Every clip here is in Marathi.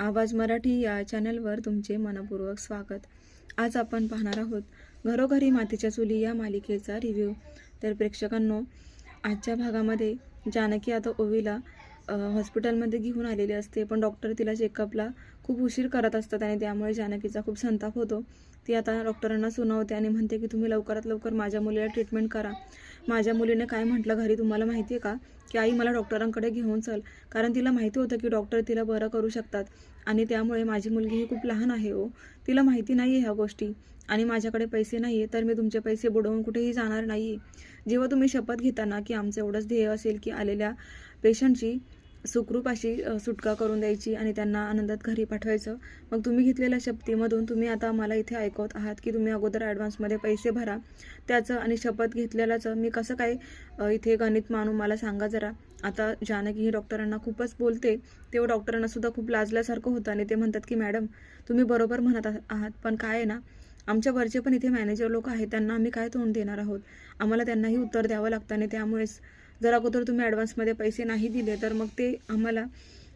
आवाज मराठी या चॅनलवर तुमचे मनपूर्वक स्वागत. आज आपण पाहणार आहोत घरोघरी मातीच्या चुली या मालिकेचा रिव्ह्यू तर प्रेक्षकांनो आजच्या भागामध्ये जानकी आता ओवीला हॉस्पिटलमध्ये घेऊन आलेली असते पण डॉक्टर तिला चेकअपला खूप उशीर करत असतात आणि त्यामुळे जानकीचा खूप संताप होतो. ती आता डॉक्टरांना सुनावते आणि म्हणते की तुम्ही लवकरात लवकर माझ्या मुलीला ट्रीटमेंट करा. माझ्या मुलीने काय म्हटलं घरी तुम्हाला माहिती आहे का? की आई मला डॉक्टरांकडे घेऊन चल. कारण तिला माहिती होतं की डॉक्टर तिला बरं करू शकतात. आणि त्यामुळे माझी मुलगी ही खूप लहान आहे हो. तिला माहिती नाही आहे ह्या गोष्टी. आणि माझ्याकडे पैसे नाही आहे तर मी तुमचे पैसे बुडवून कुठेही जाणार नाही आहे जेव्हा तुम्ही शपथ घेताना की आमचं एवढंच ध्येय असेल की आलेल्या पेशंटची सुखरूप अशी सुटका करून द्यायची आणि त्यांना आनंदात घरी पाठवायचं. मग तुम्ही घेतलेल्या शपथीमधून तुम्ही आता मला इथे ऐकवत आहात की तुम्ही अगोदर ॲडव्हान्समध्ये पैसे भरा त्याचं आणि शपथ घेतलेल्याचं. मी कसं काय इथे गणित मानू मला सांगा जरा. आता जानकी ही डॉक्टरांना खूपच बोलते. तेव्हा डॉक्टरांना सुद्धा खूप लाजल्यासारखं होतं आणि ते म्हणतात की मॅडम तुम्ही बरोबर म्हणत आहात पण काय आहे ना आमच्या वरचे पण इथे मॅनेजर लोक आहेत त्यांना आम्ही काय तोंड देणार आहोत? आम्हाला त्यांनाही उत्तर द्यावं लागतं आणि त्यामुळेच जर अगोदर तुम्ही ॲडव्हान्समध्ये पैसे नाही दिले तर मग ते आम्हाला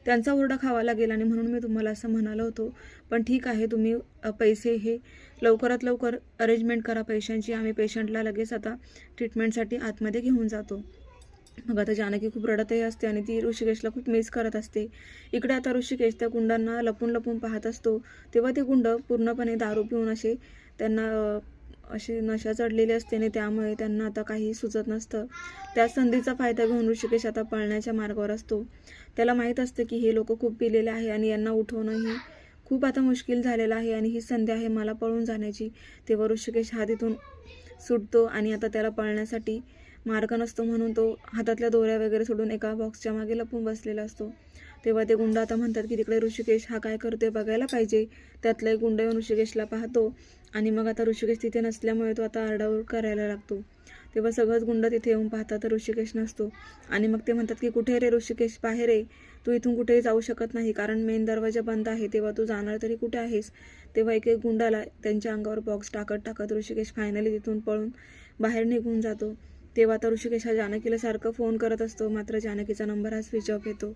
त्यांचा ओरडा खावा लागेल आणि म्हणून मी तुम्हाला असं म्हणालो होतो. पण ठीक आहे तुम्ही पैसे हे लवकरात लवकर अरेंजमेंट करा पैशांची. आम्ही पेशंटला लगेच आता ट्रीटमेंटसाठी आतमध्ये घेऊन जातो. मग आता जानकी खूप रडतही असते आणि ती ऋषिकेशला खूप मिस करत असते. इकडे आता ऋषिकेश त्या गुंडांना लपून लपून पाहत असतो. तेव्हा ते गुंड पूर्णपणे दारू पिऊन असे त्यांना अशी नशा चढलेली असते आणि त्यामुळे त्यांना आता काही सुचत नसतं. त्या संधीचा फायदा घेऊन ऋषिकेश आता पळण्याच्या मार्गावर असतो. त्याला माहीत असतं की हे लोक खूप पिलेले आहे आणि यांना उठवणंही खूप आता मुश्किल झालेलं आहे आणि ही संधी आहे मला पळून जाण्याची. तेव्हा ऋषिकेश हा तिथून सुटतो आणि आता त्याला पळण्यासाठी मार्ग नसतो म्हणून तो हातातल्या दोऱ्या वगैरे सोडून एका बॉक्सच्या मागे लपून बसलेला असतो. तेव्हा ते गुंड आता म्हणतात की तिकडे ऋषिकेश हा काय करतोय बघायला पाहिजे. त्यातला एक गुंड येऊन ऋषिकेशला पाहतो आणि मग आता ऋषिकेश तिथे नसल्यामुळे तो आता आरडाओरड करायला लागतो. तेव्हा सगळंच गुंड तिथे येऊन पाहतात तर ऋषिकेश नसतो. आणि मग ते म्हणतात की कुठे रे ऋषिकेश? बाहेर आहे तू इथून कुठेही जाऊ शकत नाही कारण मेन दरवाजा बंद आहे. तेव्हा तू जाणार तरी कुठे आहेस? तेव्हा एक एक गुंडाला त्यांच्या अंगावर बॉक्स टाकत टाकत ऋषिकेश फायनली तिथून पळून बाहेर निघून जातो. तेव्हा आता ऋषिकेश हा जानकीला सारखं फोन करत असतो. मात्र जानकीचा नंबर हा स्विच ऑफ येतो.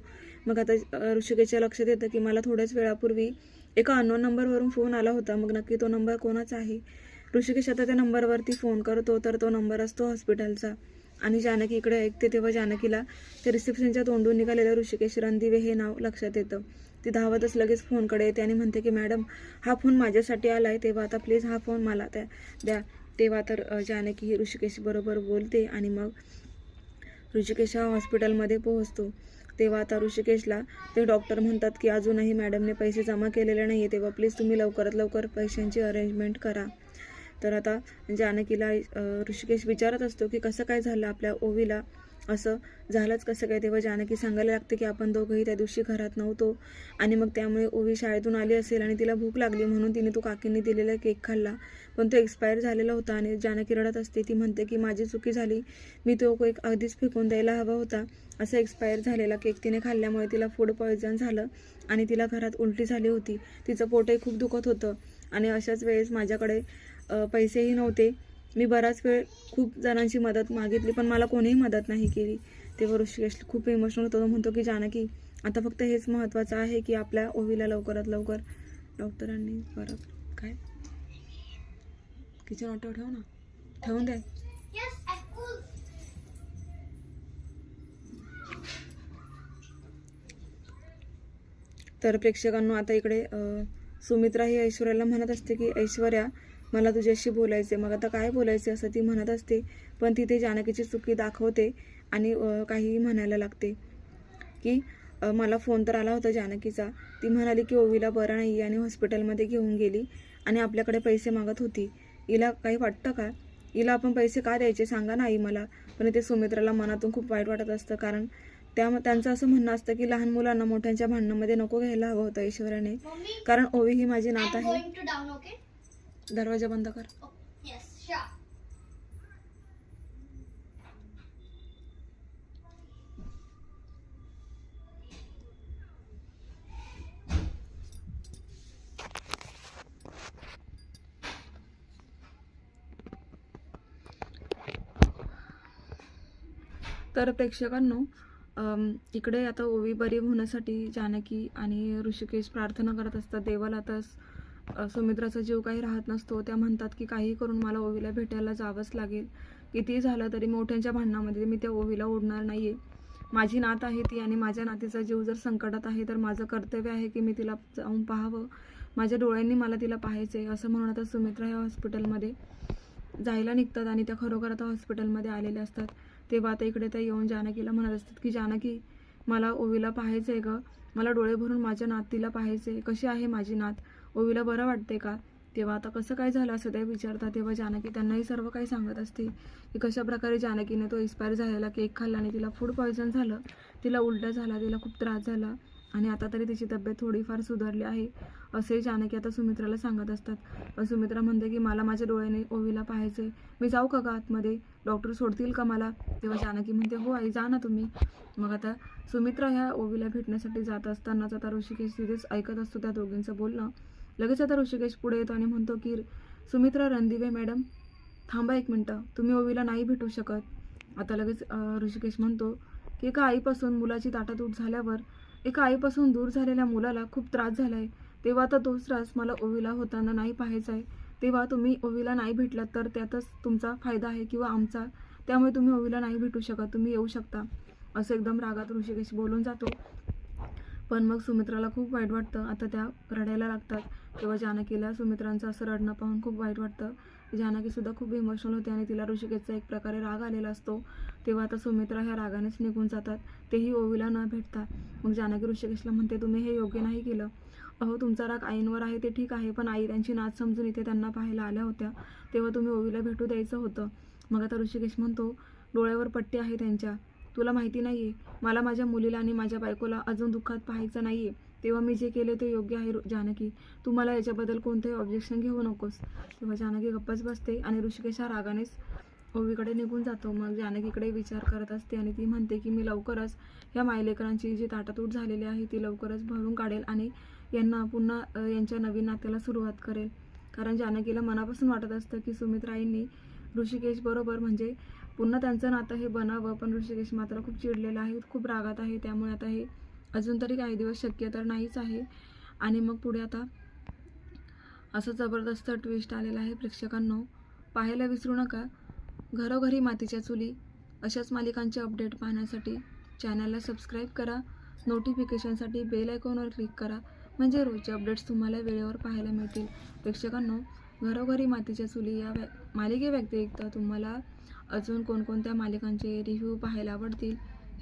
मग आता ऋषिकेशच्या लक्षात येतं की मला थोड्याच वेळापूर्वी एका अननोन नंबरवरून फोन आला होता. मग नक्की तो नंबर कोणाचा आहे? ऋषिकेश आता त्या नंबरवरती फोन करतो तर तो नंबर असतो हॉस्पिटलचा आणि जानकी इकडे ऐकते तेव्हा जानकीला त्या रिसेप्शनच्या तोंडून निघालेलं ऋषिकेश रणदिवे हे नाव लक्षात येतं. ती धावतच लगेच फोनकडे येते आणि म्हणते की मॅडम हा फोन माझ्यासाठी आला आहे तेव्हा आता प्लीज हा फोन मला त्या द्या. तेव्हा तर जानकी ही बोलते आणि मग ऋषिकेश हा हॉस्पिटलमध्ये पोहोचतो. तेव्हा आता ऋषिकेशला ते डॉक्टर म्हणतात की अजूनही मॅडमने पैसे जमा केलेले नाही आहे तेव्हा प्लीज तुम्ही लवकरात लवकर पैशांची अरेंजमेंट करा. तर आता जानकीला ऋषिकेश विचारत असतो की कसं काय झालं आपल्या ओवीला? असं झालंच कसं काय तेव्हा जानकी सांगायला लागते की आपण दोघंही त्या दिवशी घरात नव्हतो. आणि मग त्यामुळे ओवी शाळेतून आली असेल आणि तिला भूक लागली म्हणून तिने तो काकींनी दिलेला केक खाल्ला. पण तो एक्सपायर झालेला होता आणि जानकी रडत असते. ती म्हणते की माझी चुकी झाली. मी तो केक अगदीच फेकून द्यायला हवा होता. असा एक्सपायर झालेला केक तिने खाल्ल्यामुळे तिला फूड पॉयझन झालं आणि तिला घरात उलटी झाली होती. तिचं पोटही खूप दुखत होतं. आणि अशाच वेळेस माझ्याकडे पैसेही नव्हते. मी बराच वेळ खूप जणांची मदत मागितली पण मला कोणीही मदत नाही केली. तेव्हा ऋषिकेश खूप इमोशनल होतो. तो म्हणतो की जानकी आता फक्त हेच महत्त्वाचं आहे की आपल्या ओवीला लवकरात लवकर डॉक्टरांनी परत काय? किचन ऑटो ठेव ना. ठेवून दे. तर प्रेक्षकांनो आता इकडे सुमित्रा ही ऐश्वर्याला म्हणत असते की ऐश्वर्या मला तुझ्याशी बोलायचे मग आता काय बोलायचे असं ती म्हणत असते. पण तिथे जानकीची चुकी दाखवते आणि काहीही म्हणायला लागते. की मला फोन तर आला होता जानकीचा. ती म्हणाली की ओवीला बरं नाही आणि हॉस्पिटलमध्ये घेऊन गेली आणि आपल्याकडे पैसे मागत होती. हिला काही वाटतं का? हिला आपण पैसे का द्यायचे सांगा नाही मला. पण ते सुमित्राला मनातून खूप वाईट वाटत असतं कारण त्या त्यांचं असं म्हणणं असतं की लहान मुलांना मोठ्यांच्या भांडणामध्ये नको घ्यायला हवं होतं Mommy, कारण ओवी ही माझी नात आहे. दरवाजा बंद कर. तर प्रेक्षकांनो इकडे आता ओवी बरी होण्यासाठी जानकी आणि ऋषिकेश प्रार्थना करत असतात देवाला तर अ, सुमित्राचा जीव काही राहत नसतो. त्या म्हणतात की काही करून मला ओवीला भेटायला जावंच लागेल. कितीही झालं तरी मोठ्यांच्या भांडणामध्ये मी त्या ओवीला ओढणार नाही आहे माझी नात आहे ती आणि माझ्या नातीचा जीव जर संकटात आहे तर माझं कर्तव्य आहे की मी तिला जाऊन पाहावं. माझ्या डोळ्यांनी मला तिला पाहायचं आहे असं म्हणून आता सुमित्रा ह्या हॉस्पिटलमध्ये जायला निघतात आणि त्या खरोखर आता हॉस्पिटलमध्ये आलेल्या असतात. तेव्हा आता इकडे त्या येऊन जानकीला म्हणत असतात की जानकी मला ओवीला पाहायचं आहे गं. मला डोळे भरून माझ्या नातीला पाहायचं आहे कशी आहे माझी नात? ओवीला बरं वाटते का? तेव्हा आता कसं काय झालं असं ते विचारतात तेव्हा जानकी त्यांनाही सर्व काही सांगत असते की कशाप्रकारे जानकीने तो एक्सपायर झालेला केक खाल्ला आणि तिला फूड पॉयझन झालं. तिला उलटा झाला तिला खूप त्रास झाला आणि आता तरी तिची तब्येत थोडीफार सुधारली आहे असे जानकी आता सुमित्राला सांगत असतात. पण सुमित्रा म्हणते की मला माझ्या डोळ्याने ओवीला पाहायचे मी जाऊ का गा आतमध्ये? डॉक्टर सोडतील का मला? तेव्हा जानकी म्हणते हो आई जा ना तुम्ही. मग आता सुमित्रा ह्या ओवीला भेटण्यासाठी जात असतानाच आता ऋषिकेश तिथेच ऐकत असतो त्या दोघींचं बोलणं. लगेच आता ऋषिकेश पुढे येतो आणि म्हणतो की सुमित्रा रणदिवे मॅडम थांबा एक मिनटं. तुम्ही ओवीला नाही भेटू शकत. आता लगेच ऋषिकेश म्हणतो की एका आईपासून मुलाची ताटातूट झाल्यावर एका आईपासून दूर झालेल्या मुलाला खूप त्रास झाला आहे तेव्हा तर तोच त्रास मला ओवीला होताना नाही पाहायचा आहे. तेव्हा तुम्ही ओवीला नाही भेटलात तर त्यातच तुमचा फायदा आहे किंवा आमचा. त्यामुळे तुम्ही ओवीला नाही भेटू शकत. तुम्ही येऊ शकता. असं एकदम रागात ऋषिकेश बोलून जातो. पण मग सुमित्राला खूप वाईट वाटतं. आता त्या रडायला लागतात. तेव्हा जानकीला सुमित्रांचं असं रडणं पाहून खूप वाईट वाटतं. जानकीसुद्धा खूप इमोशनल होते आणि तिला ऋषिकेशचा एक प्रकारे राग आलेला असतो. तेव्हा आता सुमित्रा ह्या रागानेच निघून जातात. तेही ओवीला न भेटता. मग जानकी ऋषिकेशला म्हणते तुम्ही हे योग्य नाही केलं. अहो तुमचा राग आईंवर आहे ते ठीक आहे पण आई त्यांची नाच समजून इथे त्यांना पाहायला आल्या होत्या. तेव्हा तुम्ही ओवीला भेटू द्यायचं होतं. मग आता ऋषिकेश म्हणतो डोळ्यावर पट्टी आहे त्यांच्या. तुला माहिती नाही आहे मला माझ्या मुलीला आणि माझ्या बायकोला अजून दुःखात पाहायचं नाही आहे तेव्हा मी जे केले ते योग्य आहे जानकी. तू मला याच्याबद्दल कोणतंही ऑब्जेक्शन घेऊ नकोस. तेव्हा जानकी गप्पच बसते आणि ऋषिकेश हा रागानेच ओवीकडे निघून जातो. मग जानकीकडे विचार करत असते आणि ती म्हणते की मी लवकरच ह्या मायलेकरांची जी ताटातूट झालेली आहे ती लवकरच भरून काढेल आणि यांना पुन्हा यांच्या नवीन नात्याला सुरुवात करेल. कारण जानकीला मनापासून वाटत असतं की सुमित्राईंनी ऋषिकेशबरोबर म्हणजे पुन्हा त्यांचं नातं हे बनावं. पण ऋषिकेश मात्र खूप चिडलेला आहे खूप रागात आहे. त्यामुळे आता हे अजून तरी काही दिवस शक्य तर नाहीच आहे. आणि मग पुढे आता असं जबरदस्त ट्विस्ट आलेलं आहे प्रेक्षकांनो. पाहायला विसरू नका. घरोघरी मातीच्या चुली अशाच मालिकांचे अपडेट पाहण्यासाठी चॅनलला सबस्क्राईब करा. नोटिफिकेशनसाठी बेल आयकॉनवर क्लिक करा. म्हणजे रोजचे अपडेट्स तुम्हाला वेळेवर पाहायला मिळतील. प्रेक्षकांनो घरोघरी मातीच्या चुली या व्या मालिकेव्यतिरिक्त तुम्हाला अजून कोणकोणत्या मालिकांचे रिव्ह्यू पाहायला आवडतील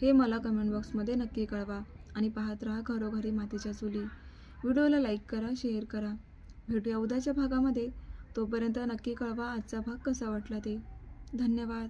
हे मला कमेंट बॉक्समध्ये नक्की कळवा आणि पाहत राहा घरोघरी मातीच्या चुली. व्हिडिओला लाईक करा शेअर करा. भेटूया उद्याच्या भागामध्ये. तोपर्यंत नक्की कळवा आजचा भाग कसा वाटला ते. धन्यवाद.